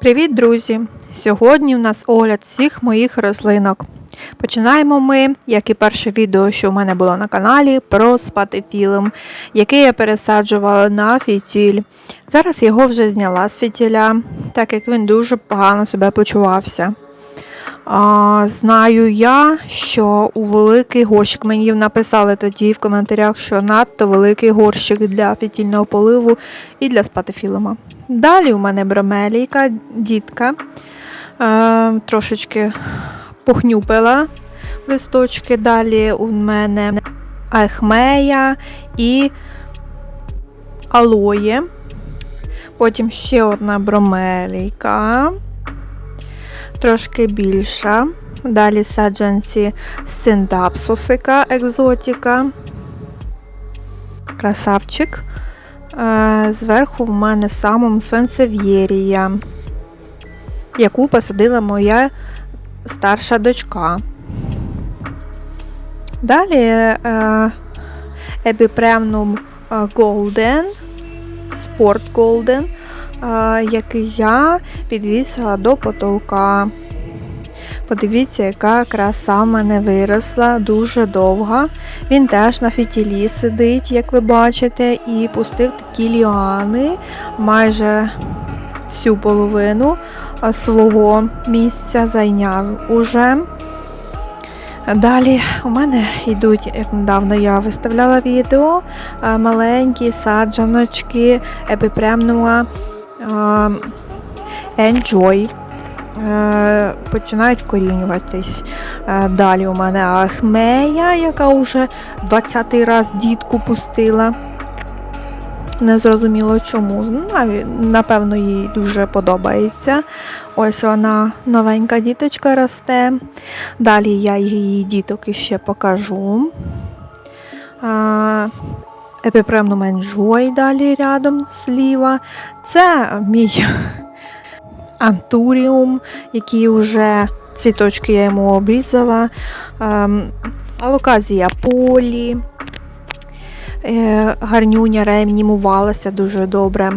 Привіт, друзі! Сьогодні у нас огляд всіх моїх рослинок. Починаємо ми, як і перше відео, що в мене було на каналі, про спатифілум, який я пересаджувала на фітіль. Зараз його вже зняла з фітіля, так як він дуже погано себе почувався. А, знаю я, що у великий горщик мені написали тоді в коментарях, що надто великий горщик для фітільного поливу і для спатифілума. Далі у мене бромелійка, дітка. Е, трошечки похнюпила листочки. Далі у мене айхмея і алоє. Потім ще одна бромелійка трошки більша. Далі саджанці синдапсусика екзотіка. Красавчик. Е, Зверху в мене самом сенсев'єрія, яку посадила моя старша дочка. Далі е, епіпремнум Golden, Sport Golden, е, який я підвісила до потолка. Подивіться, яка краса в мене виросла, дуже довга. Він теж на фітілі сидить, як ви бачите, і пустив такі ліани майже всю половину свого місця зайняв уже. Далі у мене йдуть, як недавно я виставляла відео, маленькі саджаночки епіпремнуа Enjoy. Е, починають корінюватись. Е, Далі у мене Ахмея, яка вже 20-й раз дітку пустила. Не зрозуміло чому. Напевно, їй дуже подобається. Ось вона новенька діточка росте. Далі я її діток іще покажу. Е, Епіпремнум Enjoy далі рядом зліва. Це мій антуріум, який вже цвіточки я йому обрізала, ем, алоказія полі, е, гарнюня реанімувалася дуже добре.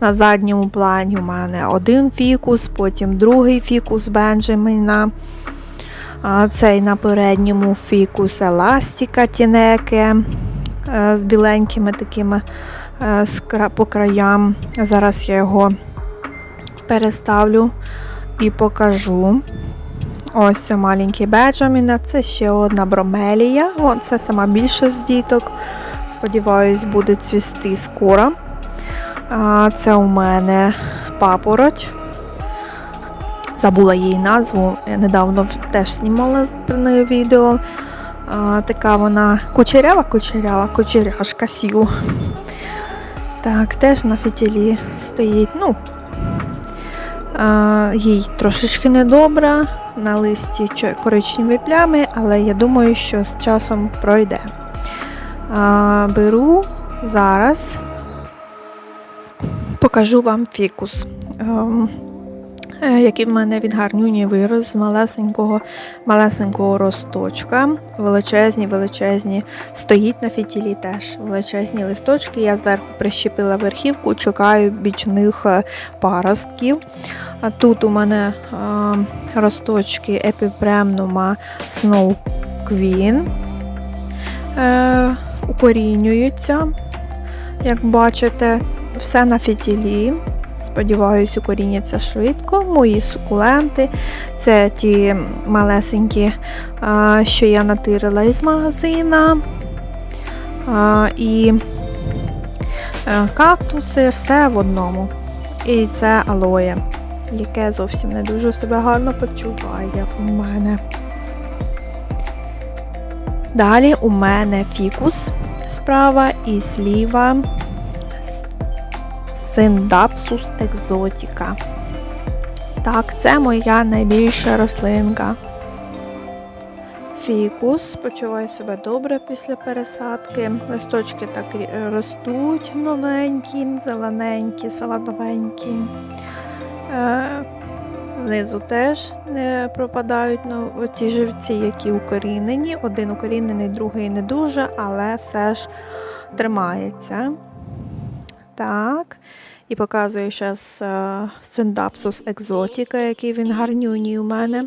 На задньому плані у мене один фікус, потім другий фікус Бенджаміна. Цей на передньому фікус еластика тінеке з біленькими такими е, по краям. Зараз я його переставлю і покажу. Ось це маленький Беджаміна, це ще одна бромелія. О, це сама більша з діток. Сподіваюсь, буде цвісти скоро. Це у мене папороть. Забула її назву. Я недавно теж знімала про неї відео. А, така вона кучерява, кучерява, кучеряшка сілу. Так, теж на фітілі стоїть. Ну, а, їй трошечки недобре, на листі коричневі плями, але я думаю, що з часом пройде. А, беру зараз, покажу вам фікус. Е, в мене від гарнюні вирос з малесенького, малесенького росточка. Величезні, величезні. Стоїть на фітілі теж величезні листочки. Я зверху прищепила верхівку, чекаю бічних е, паростків. Тут у мене е, росточки епіпремнума Snow Queen. Укорінюються, як бачите, все на фітілі. Сподіваюсь, укоріняться швидко. Мої сукуленти. Це ті малесенькі, що я натирила із магазина. І е, кактуси, все в одному. І це алоє, яке зовсім не дуже себе гарно почуває, у мене. Далі у мене фікус справа і зліва Синдапсус екзотіка. Так, це моя найбільша рослинка. Фікус почуває себе добре після пересадки. Листочки так ростуть новенькі, зелененькі, салатовенькі. Е, Знизу теж не пропадають ну, ті живці, які укорінені. Один укорінений, другий не дуже, але все ж тримається. Так. І показую зараз синдапсус екзотіка, який він гарнюній у мене.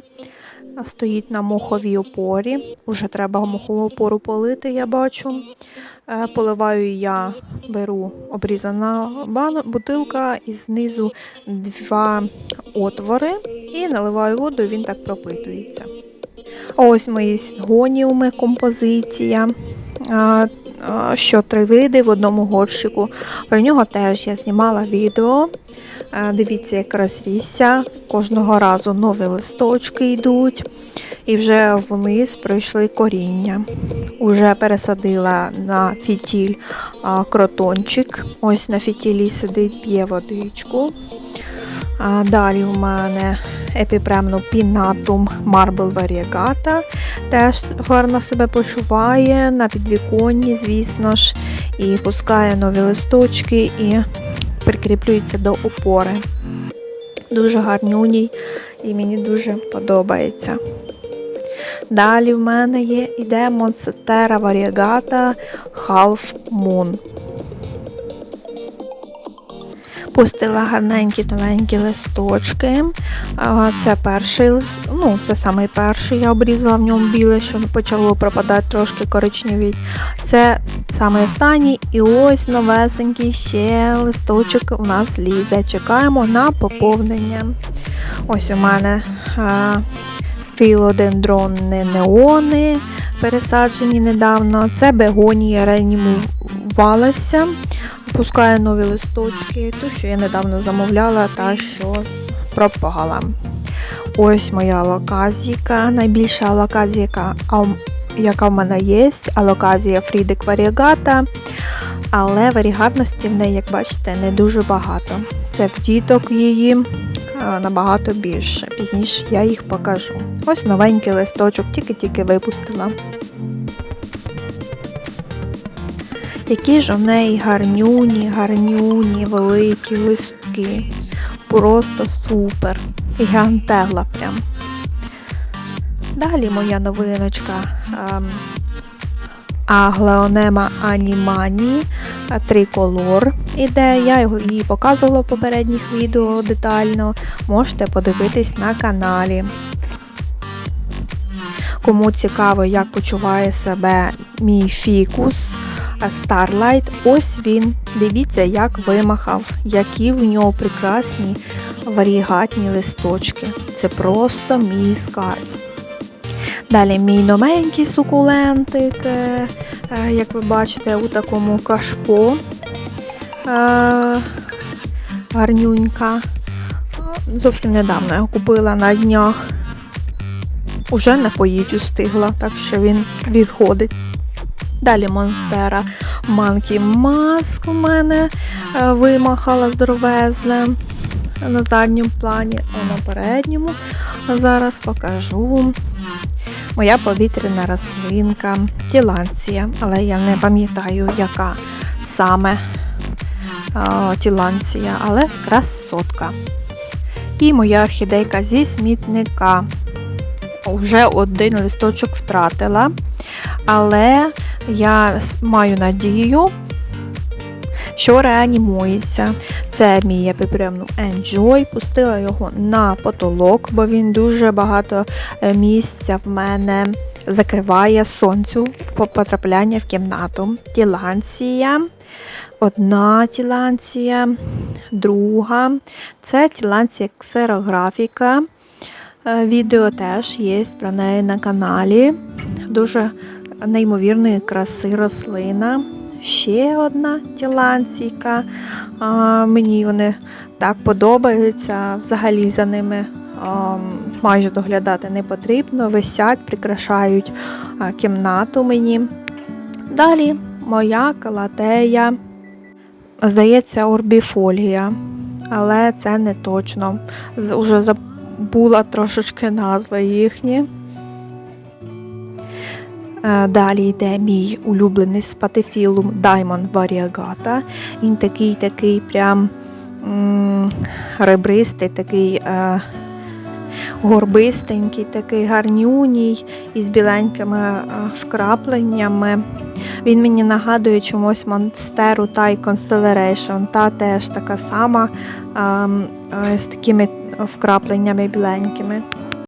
Стоїть на моховій опорі. Уже треба мохову опору полити, я бачу. Е, Поливаю я, беру обрізана бутилка і знизу два отвори і наливаю воду, і він так пропитується. Ось мої гоніуми композиція. Що три види в одному горщику. Про нього теж я знімала відео. Е, Дивіться, як розвівся. Кожного разу нові листочки йдуть. І вже вниз пройшли коріння. Уже пересадила на фітіль кротончик. Ось на фітілі сидить, п'є водичку. Далі у мене епіпремно пінатум Marble Variegata. Теж гарно себе почуває на підвіконні, звісно ж, і пускає нові листочки і прикріплюється до опори. Дуже гарнюній і мені дуже подобається. Далі в мене є іде Monstera Variegata Half Moon. Пустила гарненькі тоненькі листочки. Це перший лист, ну це самий перший. Я обрізала в ньому біле, що почало пропадати трошки коричневі. Це самий останній. І ось новесенький ще листочок у нас лізе. Чекаємо на поповнення. Ось у мене а, філодендрони неони пересаджені недавно. Це бегонія реанімувалася. Пускає нові листочки, ту, що я недавно замовляла, та що пропала. Ось моя алоказіка. Найбільша алоказія, яка, в мене є, алоказія Фрідик Варігата. Але варігатності в неї, як бачите, не дуже багато. Це в діток її набагато більше. Пізніше я їх покажу. Ось новенький листочок, тільки-тільки випустила. Які ж у неї гарнюні, гарнюні, великі листки. Просто супер. Гігантела прям. Далі моя новиночка ем, Аглеонема Анімані триколор іде. Я його її показувала в попередніх відео детально. Можете подивитись на каналі. Кому цікаво, як почуває себе мій фікус Starlight, ось він. Дивіться, як вимахав, які в нього прекрасні варігатні листочки. Це просто мій скарб. Далі мій новенький сукулентик, е, е, як ви бачите, у такому кашпо е, гарнюнька. Зовсім недавно я купила на днях. Уже напоїть устигла, так що він відходить. Далі Монстера. Monkey Mask у мене е, вимахала здоровезне на задньому плані, а на передньому. Зараз покажу. Моя повітряна рослинка, тіланція, але я не пам'ятаю, яка саме е, тіланція, але красотка. І моя орхідейка зі смітника. Вже один листочок втратила, але я маю надію, що реанімується. Це мій епіпремну Enjoy. Пустила його на потолок, бо він дуже багато е, місця в мене закриває сонцю по потрапляння в кімнату. Тіланція. Одна тіланція, друга. Це тіланція ксерографіка. Е, Відео теж є про неї на каналі. Дуже неймовірної краси рослина. Ще одна тіланційка. Мені вони так подобаються. Взагалі за ними майже доглядати не потрібно. Висять, прикрашають кімнату мені. Далі моя калатея. Здається, орбіфолія, але це не точно. Уже забула трошечки назви їхні. Е, Далі йде мій улюблений спатифілум Diamond Variegata. Він такий такий прям ребристий, такий е, горбистенький, такий гарнюній із біленькими е, вкрапленнями. Він мені нагадує чомусь Монстеру Thai Constellation, та теж така сама ем, з такими вкрапленнями біленькими.